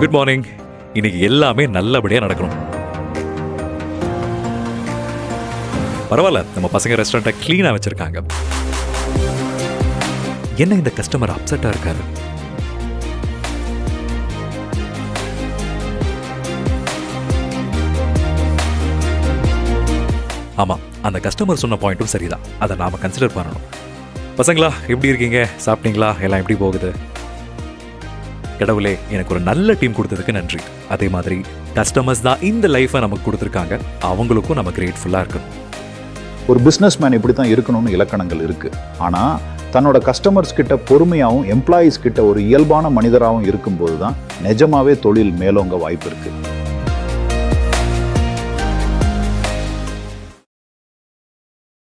Good morning இன்னைக்கு எல்லாமே நல்லபடியா நடக்கணும். பரவாயில்ல நம்ம பசங்க ரெஸ்டாரண்ட்டை க்ளீனா வச்சிருக்காங்க. என்ன இந்த கஸ்டமர் அப்செட்டா இருக்காரு? ஆமா அந்த கஸ்டமர் சொன்ன பாயிண்ட்டும் சரிதான். அதை நாம கன்சிடர் பண்ணணும். பசங்களா எப்படி இருக்கீங்க? சாப்பிட்டீங்களா? எல்லாம் எப்படி போகுது? கடவுளே எனக்கு ஒரு நல்ல டீம் கொடுத்ததுக்கு நன்றி. அதே மாதிரி கஸ்டமர்ஸ் தான் இந்த லைஃப்பை நமக்கு கொடுத்துருக்காங்க. அவங்களுக்கும் நம்ம கிரேட்ஃபுல்லாக இருக்கணும். ஒரு பிஸ்னஸ் மேன் இப்படி தான் இருக்கணும்னு இலக்கணங்கள் இருக்குது ஆனால் தன்னோட கஸ்டமர்ஸ் கிட்ட பொறுமையாகவும் எம்ப்ளாயீஸ் கிட்ட ஒரு இயல்பான மனிதராகவும் இருக்கும்போது தான் நிஜமாவே தொழில் மேலோங்க வாய்ப்பு இருக்குது